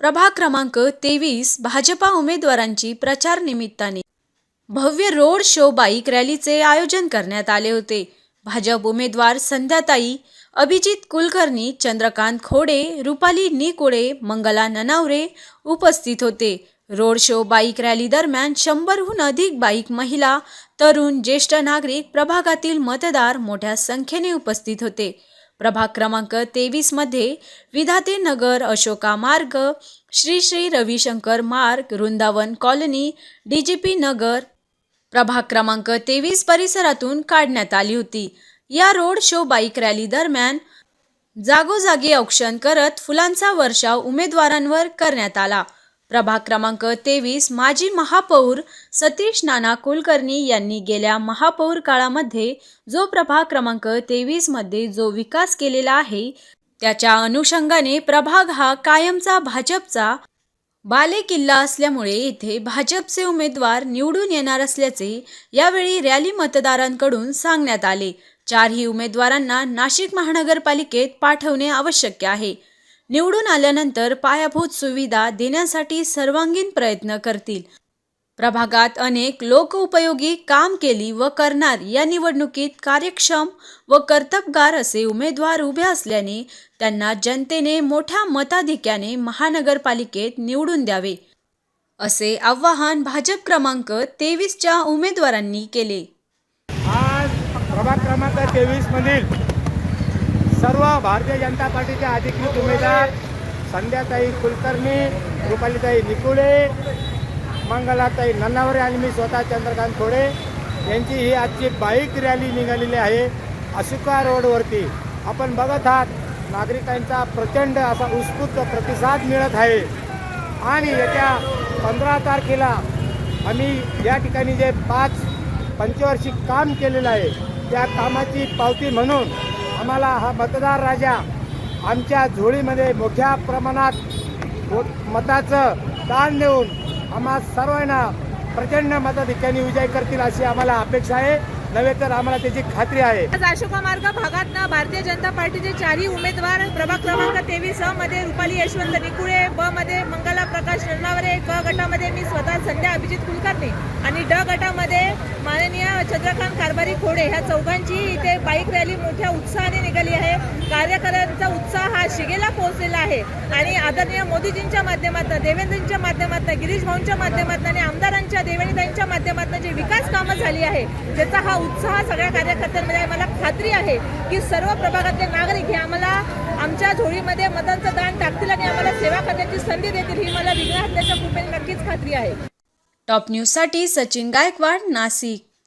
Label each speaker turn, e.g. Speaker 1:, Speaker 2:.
Speaker 1: प्रभाग क्रमांक तेवीस भाजपा उमेदवारांची प्रचार निमित्ताने भव्य रोड शो बाईक रॅलीचे आयोजन करण्यात आले होते. भाजप उमेदवार संध्याताई अभिजित कुलकर्णी चंद्रकांत खोडे रुपाली निकोडे मंगला ननावरे उपस्थित होते. रोड शो बाईक रॅली दरम्यान शंभरहून अधिक बाईक महिला तरुण ज्येष्ठ नागरिक प्रभागातील मतदार मोठ्या संख्येने उपस्थित होते. प्रभाग क्रमांक तेवीसमध्ये विधाते नगर अशोका मार्ग श्री श्री रविशंकर मार्ग वृंदावन कॉलनी डीजीपी नगर प्रभाग क्रमांक तेवीस परिसरातून काढण्यात आली होती. या रोड शो बाईक रॅली दरम्यान जागोजागी औक्षण करत फुलांचा वर्षाव उमेदवारांवर करण्यात आला. प्रभाग क्रमांक तेवीस माजी महापौर सतीश नाना कुलकर्णी यांनी गेल्या महापौर काळामध्ये जो प्रभाग क्रमांक तेवीसमध्ये जो विकास केलेला आहे त्याच्या अनुषंगाने प्रभाग हा कायमचा भाजपचा बालेकिल्ला असल्यामुळे येथे भाजपचे उमेदवार निवडून येणार असल्याचे यावेळी रॅली मतदारांकडून सांगण्यात आले. चारही उमेदवारांना नाशिक महानगरपालिकेत पाठवणे आवश्यक आहे. निवडून आल्यानंतर पायाभूत सुविधा देण्यासाठी सर्वांगीण प्रयत्न करतील. प्रभागात अनेक लोकउपयोगी काम केली व करणार या निवडणुकीत कार्यक्षम व कर्तबगार असे उमेदवार उभे असल्याने त्यांना जनतेने मोठ्या मताधिक्याने महानगरपालिकेत निवडून द्यावे असे आवाहन भाजप क्रमांक तेवीसच्या उमेदवारांनी केले.
Speaker 2: आज प्रभाग क्रमांक तेवीस मधील सर्व भारतीय जनता पार्टीचे अधिकृत उमेदवार संध्याताई कुलकर्णी रुपालीताई निकुळे मंगलाताई नन्नावरे आणि मी स्वतः चंद्रकांत खोडे यांची ही आजची बाईक रॅली निघालेली आहे अशोका रोडवरती. आपण बघत आहात नागरिकांचा प्रचंड असा उत्स्फूर्त प्रतिसाद मिळत आहे. आणि येत्या पंधरा तारखेला आम्ही या ठिकाणी जे पाच पंचवर्षी काम केलेलं आहे त्या कामाची पावती म्हणून आम्हाला हा मतदार राजा आमच्या झोळीमध्ये मोठ्या प्रमाणात मताचं दान देऊन आम्हा सर्वांना प्रचंड मताधिक्याने विजय करतील अशी आम्हाला अपेक्षा आहे. नव्हे तर आम्हाला त्याची खात्री आहे.
Speaker 3: आज अशोका मार्ग भागात भारतीय जनता पार्टीचे चारही उमेदवार प्रभाग क्रमांक तेवीस अ मध्ये रुपाली यशवंत निकुळे ब मध्ये मंगला प्रकाश नरनावरे क गटामध्ये मी स्वतः संध्या अभिजित कुलकर्णी आणि ड गटामध्ये माननीय चंद्रकांत कारभारी खोडे. ह्या चौघांची इथे बाईक रॅली मोठ्या उत्साहाने निघाली आहे. कार्यकर्त्यांचा उत्साह हा शिगेला पोहोचलेला आहे. आणि आदरणीय मोदीजींच्या माध्यमातून देवेंद्रजींच्या माध्यमातून गिरीश भाऊंच्या माध्यमातून आणि आमदारांच्या देवेणीताईंच्या माध्यमातून जी विकास कामं झाली आहे त्याचा हा उत्साह सगळ्या कार्यकर्त्यांमध्ये आहे मला खात्री आहे की सर्व प्रभागातले नागरिक हे आम्हाला आमच्या झोळीमध्ये मतांचं दान टाकतील आणि आम्हाला सेवा करण्याची संधी देतील ही मला विघ्नहर्त्याच्या कृपेने नक्कीच खात्री आहे.
Speaker 1: टॉप न्यूजसाठी सचिन गायकवाड नाशिक.